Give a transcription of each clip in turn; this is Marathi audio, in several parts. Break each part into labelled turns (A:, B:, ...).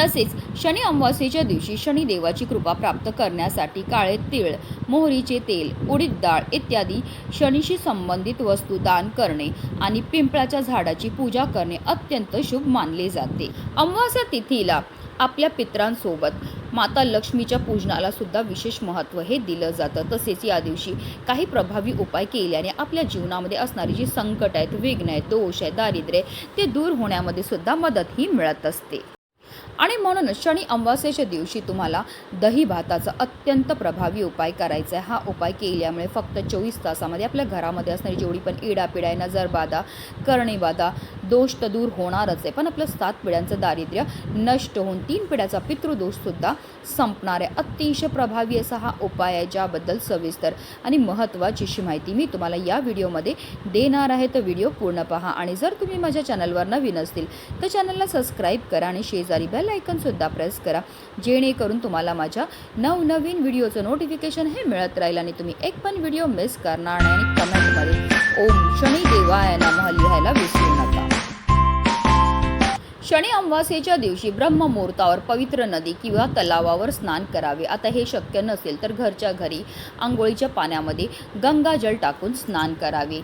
A: तसेच शनी अमावस्येच्या दिवशी शनिदेवाची कृपा प्राप्त करण्यासाठी काळे तीळ मोहरीचे तेल उडीद डाळ इत्यादी शनीशी संबंधित वस्तू दान करणे आणि पिंपळाच्या झाडाची पूजा करणे अत्यंत शुभ मानले जाते. अमावस्या तिथीला आपल्या पित्रांसोबत माता लक्ष्मीच्या पूजनाला सुद्धा विशेष महत्त्व हे दिलं जातं. तसेच या दिवशी काही प्रभावी उपाय केल्याने आपल्या जीवनामध्ये असणारी जी संकट आहेत विघ्न आहेत दोष आहे दारिद्र्य आहे, ते दूर होण्यामध्ये सुद्धा मदत ही मिळत असते. आणि म्हणूनच शनी अमावास्येच्या दिवशी तुम्हाला दही भाताचा अत्यंत प्रभावी उपाय करायचा आहे. हा उपाय केल्यामुळे फक्त चोवीस तासामध्ये आपल्या घरामध्ये असणारी जेवढी पण इडापिडा आहे नजरबाधा करणेबाधा दोष तर दूर होणारच आहे. पण आपलं सात पिढ्यांचं दारिद्र्य नष्ट होऊन तीन पिढ्याचा पितृदोषसुद्धा संपणार आहे. अतिशय प्रभावी असा हा उपाय आहे ज्याबद्दल सविस्तर आणि महत्त्वाची अशी माहिती मी तुम्हाला या व्हिडिओमध्ये देणार आहे. तर व्हिडिओ पूर्ण पहा आणि जर तुम्ही माझ्या चॅनलवर नवीन असतील तर चॅनलला सबस्क्राईब करा आणि शेजारी बेल आयकनसुद्धा प्रेस करा. जेणेकरून तुम्हाला माझ्या नवनवीन व्हिडिओचं नोटिफिकेशन हे मिळत राहील आणि तुम्ही एक पण व्हिडिओ मिस करणार नाही आणि कमेंटमध्ये ओम शनी देवाय नमः लिहायला विसरू नका. शनी अमावास्येच्या दिवशी ब्रह्ममुहूर्तावर पवित्र नदी किंवा तलावावर स्नान करावे. आता हे शक्य नसेल तर घरच्या घरी आंघोळीच्या पाण्यामध्ये गंगाजल टाकून स्नान करावे.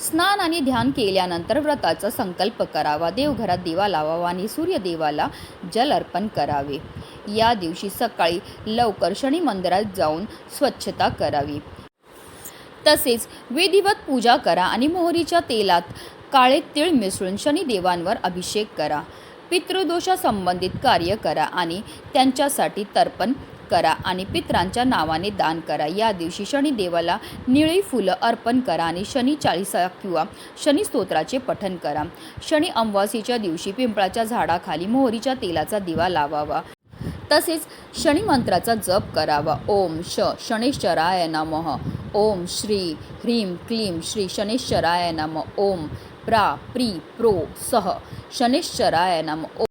A: स्नान आणि ध्यान केल्यानंतर व्रताचा संकल्प करावा. देवघरात दिवा लावावा आणि सूर्यदेवाला जल अर्पण करावे. या दिवशी सकाळी लवकर शनी मंदिरात जाऊन स्वच्छता करावी. तसेच विधिवत पूजा करा आणि मोहरीच्या तेलात काळे तीळ मिसळून शनिदेवांवर अभिषेक करा. पितृदोषासंबंधित कार्य करा आणि त्यांच्यासाठी तर्पण करा आणि पित्रांच्या नावाने दान करा. या दिवशी शनिदेवाला निळी फुलं अर्पण करा आणि शनी चाळीसा किंवा शनी स्तोत्राचे पठन करा. शनी अमावासीच्या दिवशी पिंपळाच्या झाडाखाली मोहरीच्या तेलाचा दिवा लावावा. तसेच शनी मंत्राचा जप करावा. ओम श शनेश्वराय नमः. ओम श्री ह्रीं क्लीं श्री शनेश्वराय नम. ओम प्रा प्री प्रो सह शनेश्वराय नम. ओम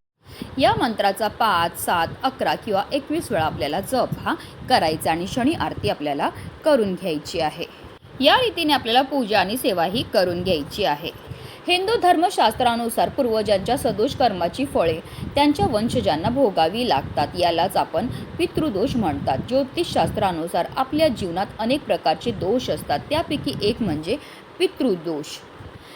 A: या मंत्राचा पाच सात अकरा किंवा एकवीस वेळा आपल्याला जप हा करायचा आणि शनी आरती आपल्याला करून घ्यायची आहे. या रीतीने आपल्याला पूजा आणि सेवा ही करून घ्यायची आहे. हिंदू धर्मशास्त्रानुसार पूर्वजांच्या सदोष कर्माची फळे त्यांच्या वंशजांना भोगावी लागतात यालाच आपण पितृदोष म्हणतात. ज्योतिषशास्त्रानुसार आपल्या जीवनात अनेक प्रकारचे दोष असतात त्यापैकी एक म्हणजे पितृदोष.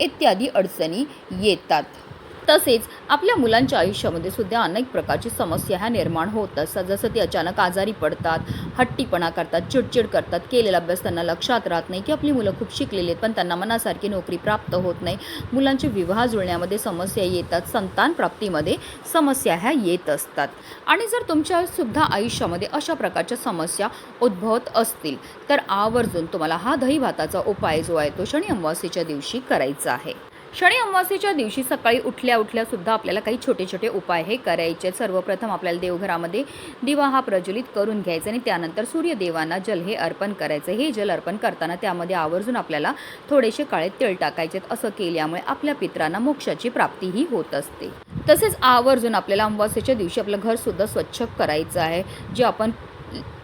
A: इत्यादी अडचणी येतात. तसेच आपल्या मुलांच्या आयुष्यामध्ये सुद्धा अनेक प्रकारची समस्या ह्या निर्माण होत असतात. जसं ते अचानक आजारी पडतात हट्टीपणा करतात चिडचिड करतात केलेला अभ्यास त्यांना लक्षात राहत नाही की आपली मुलं खूप शिकलेली आहेत पण त्यांना मनासारखी नोकरी प्राप्त होत नाही. मुलांचे विवाह जुळण्यामध्ये समस्या येतात संतान प्राप्तीमध्ये समस्या ह्या येत असतात. आणि जर तुमच्या सुद्धा आयुष्यामध्ये अशा प्रकारच्या समस्या उद्भवत असतील तर आवर्जून तुम्हाला हा दही भाताचा उपाय जो आहे तो शनी अमावास्येच्या दिवशी करायचा आहे. शनी अमावास्येच्या दिवशी सकाळी उठल्या उठल्यासुद्धा आपल्याला काही छोटे छोटे उपाय हे करायचे सर्वप्रथम आपल्याला देवघरामध्ये दिवा हा प्रज्वलित करून घ्यायचा आणि त्यानंतर सूर्यदेवांना जल हे अर्पण करायचं. हे जल अर्पण करताना त्यामध्ये आवर्जून आपल्याला थोडेसे काळे तेल टाकायचे असं केल्यामुळे आपल्या पित्रांना मोक्षाची प्राप्तीही होत असते. तसेच आवर्जून आपल्याला अमावास्येच्या दिवशी आपलं घरसुद्धा स्वच्छ करायचं आहे. जे आपण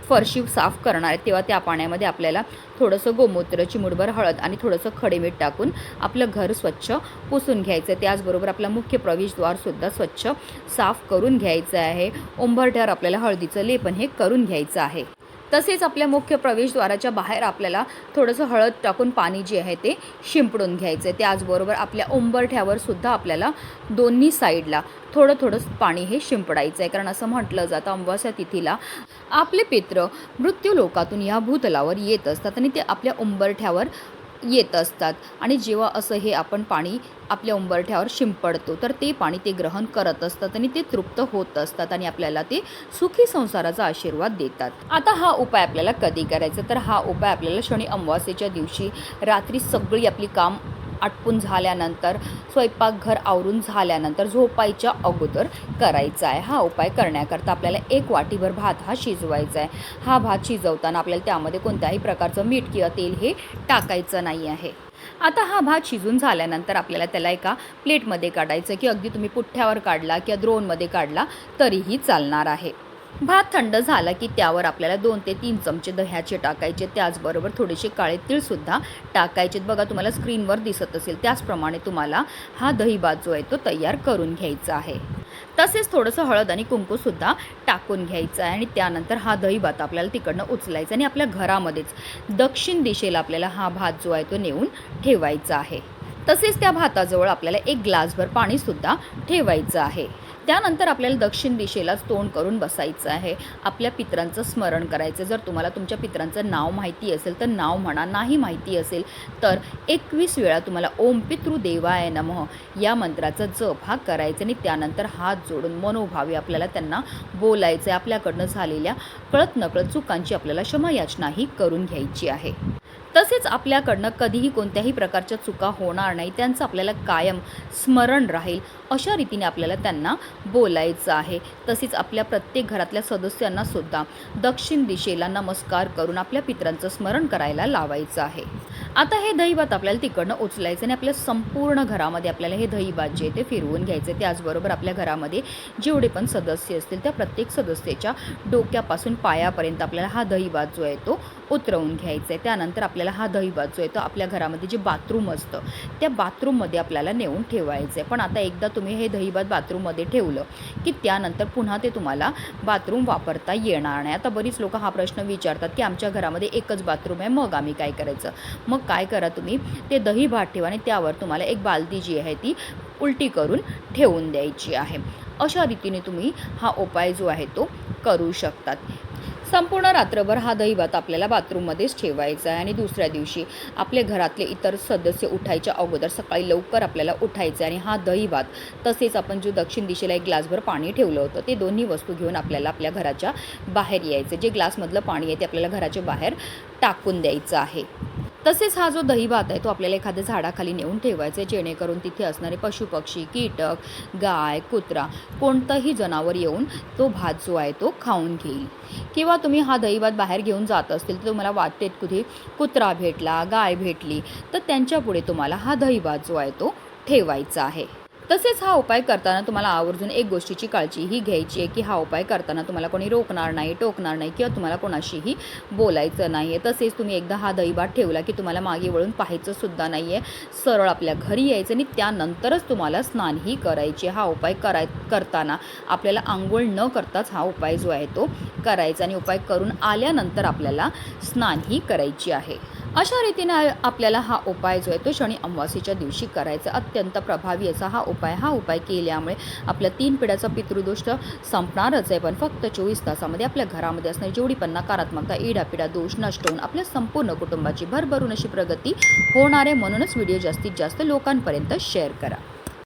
A: फरशी साफ करणार आहे तेव्हा त्या पाण्यामध्ये आपल्याला थोडंसं गोमूत्र चिमुडभर हळद आणि थोडंसं खडेमीठ टाकून आपलं घर स्वच्छ पुसून घ्यायचं आहे. त्याचबरोबर आपला मुख्य प्रवेशद्वारसुद्धा स्वच्छ साफ करून घ्यायचं आहे. उंबरठ्यावर आपल्याला हळदीचं लेपन हे करून घ्यायचं आहे. तसेच आपल्या मुख्य प्रवेशद्वाराच्या बाहेर आपल्याला थोडंसं हळद टाकून पाणी जे आहे ते शिंपडून घ्यायचं आहे त्याचबरोबर आपल्या उंबरठ्यावर सुद्धा आपल्याला दोन्ही साईडला थोडं थोडं पाणी हे शिंपडायचं आहे कारण असं म्हटलं जातं अमावस्या तिथीला आपले पित्र मृत्यू लोकातून या भूतलावर येत असतात आणि ते आपल्या उंबरठ्यावर येत असतात. आणि जेव्हा असं हे आपण पाणी आपल्या उंबरठ्यावर शिंपडतो तर ते पाणी ते ग्रहण करत असतात आणि ते तृप्त होत असतात आणि आपल्याला ते सुखी संसाराचा आशीर्वाद देतात. आता हा उपाय आपल्याला कधी करायचा? तर हा उपाय आपल्याला शनी अमावास्येच्या दिवशी रात्री सगळी आपली काम आटपून झाल्यानंतर स्वयंपाकघर आवरून झाल्यानंतर झोपायच्या अगोदर करायचा आहे. हा उपाय करण्याकरता आपल्याला एक वाटीभर भात हा शिजवायचा आहे. हा भात शिजवताना आपल्याला त्यामध्ये कोणत्याही प्रकारचं मीठ किंवा तेल हे टाकायचं नाही आहे. आता हा भात शिजून झाल्यानंतर आपल्याला त्याला एका प्लेटमध्ये काढायचं की अगदी तुम्ही पुठ्ठ्यावर काढला किंवा द्रोणमध्ये काढला तरीही चालणार आहे. भात थंड झाला की त्यावर आपल्याला दोन ते तीन चमचे दह्याचे टाकायचे. त्याचबरोबर थोडेसे काळे तीळसुद्धा टाकायचे बघा तुम्हाला स्क्रीनवर दिसत असेल. त्याचप्रमाणे तुम्हाला हा दही भात जो आहे तो तयार करून घ्यायचा आहे. तसेच थोडंसं हळद आणि कुंकूसुद्धा टाकून घ्यायचं आहे आणि त्यानंतर हा दही भात आपल्याला तिकडनं उचलायचा आणि आपल्या घरामध्येच दक्षिण दिशेला आपल्याला हा भात जो आहे तो नेऊन ठेवायचा आहे. तसेच त्या भाताजवळ आपल्याला एक ग्लासभर पाणीसुद्धा ठेवायचं आहे. त्यानंतर आपल्याला दक्षिण दिशेलाच तोंड करून बसायचं आहे. आपल्या पित्रांचं स्मरण करायचं. जर तुम्हाला तुमच्या पित्रांचं नाव माहिती असेल तर नाव म्हणा नाही माहिती असेल तर एकवीस वेळा तुम्हाला ओम पितृ देवाय नमः या मंत्राचा जप हा करायचा आणि त्यानंतर हात जोडून मनोभावे आपल्याला त्यांना बोलायचं आहे आपल्याकडनं झालेल्या कळत नकळत चुकांची आपल्याला क्षमायाचनाही करून घ्यायची आहे. तसेच आपल्याकडनं कधीही कोणत्याही प्रकारच्या चुका होणार नाही. त्यांचं आपल्याला कायम स्मरण राहील. अशा रीतीने आपल्याला त्यांना बोलायचं आहे. तसेच आपल्या प्रत्येक घरातल्या सदस्यांना सुद्धा दक्षिण दिशेला नमस्कार करून आपल्या पित्रांचं स्मरण करायला लावायचं आहे. आता हे दहीभात आपल्याला तिकडनं उचलायचं आणि आपल्या संपूर्ण घरामध्ये आपल्याला हे दहीभात जे ते फिरवून घ्यायचे त्याचबरोबर आपल्या घरामध्ये जेवढे पण सदस्य असतील त्या प्रत्येक सदस्याच्या डोक्यापासून पायापर्यंत आपल्याला हा दहीभात जो आहे तो उतरवून घ्यायचा आहे. त्यानंतर आपल्याला हा दहीभात जो आहे तो आपल्या घरामध्ये जे बाथरूम असतं त्या बाथरूममध्ये आपल्याला नेऊन ठेवायचं आहे पण आता एकदा तुम्ही हे दहीभात बाथरूममध्ये ठेवलं की त्यानंतर पुन्हा ते तुम्हाला बाथरूम वापरता येणार नाही. आता बरीच लोक हा प्रश्न विचारतात की आमच्या घरामध्ये एकच बाथरूम आहे मग आम्ही काय करायचं? मग काय करा तुम्ही? ते दही भात ठेवा आणि त्यावर तुम्हाला एक बालदी जी आहे ती उलटी करून ठेवून द्यायची आहे. अशा रीतीने तुम्ही हा उपाय जो आहे तो करू शकतात. संपूर्ण रात्रभर हा दहीभात आपल्याला बाथरूममध्येच ठेवायचा आहे आणि दुसऱ्या दिवशी आपले घरातले इतर सदस्य उठायच्या अगोदर सकाळी लवकर आपल्याला उठायचं आहे आणि हा दहीभात तसेच आपण जो दक्षिण दिशेला एक ग्लासभर पाणी ठेवलं होतं ते दोन्ही वस्तू घेऊन आपल्याला आपल्या घराच्या बाहेर यायचं जे ग्लासमधलं पाणी आहे ते आपल्याला घराच्या बाहेर टाकून द्यायचं आहे. तसेच हा जो दहीभात आहे तो आपल्याला एखाद्या झाडाखाली नेऊन ठेवायचा आहे जेणेकरून तिथे असणारे पशुपक्षी कीटक गाय कुत्रा कोणतंही जनावर येऊन तो भात जो आहे तो खाऊन घेईल. किंवा तुम्ही हा दहीभात बाहेर घेऊन जात असतील तर तुम्हाला वाटेत कुठे कुत्रा भेटला गाय भेटली तर त्यांच्यापुढे तुम्हाला हा दहीभात जो आहे तो ठेवायचा आहे. तसेच हा उपाय करताना तुम्हाला आवर्जून एक गोष्टीची काळजी ही घ्यायची आहे की हा उपाय करताना तुम्हाला कोणी रोखणार नाही टोकणार नाही किंवा तुम्हाला कोणाशीही बोलायचं नाही आहे. तसेच तुम्ही एकदा हा दहीभात ठेवला की तुम्हाला मागे वळून पाहायचंसुद्धा नाही आहे. सरळ आपल्या घरी यायचं आणि त्यानंतरच तुम्हाला स्नानही करायचे हा उपाय कराय करताना आपल्याला आंघोळ न करताच हा उपाय जो आहे तो करायचा आणि उपाय करून आल्यानंतर आपल्याला स्नानही करायची आहे. अशा रीतीनं आपल्याला हा उपाय जो आहे तो शनी अमावासीच्या दिवशी करायचा अत्यंत प्रभावी असा हा उपाय हा उपाय केल्यामुळे आपल्या तीन पिढ्याचा पितृदोष तर संपणारच आहे. पण फक्त चोवीस तासामध्ये आपल्या घरामध्ये असणारी जेवढी पण नकारात्मकता इडापिडा दोष नष्ट होऊन आपल्या संपूर्ण कुटुंबाची भरभरून अशी प्रगती होणार आहे. म्हणूनच व्हिडिओ जास्तीत जास्त लोकांपर्यंत शेअर करा.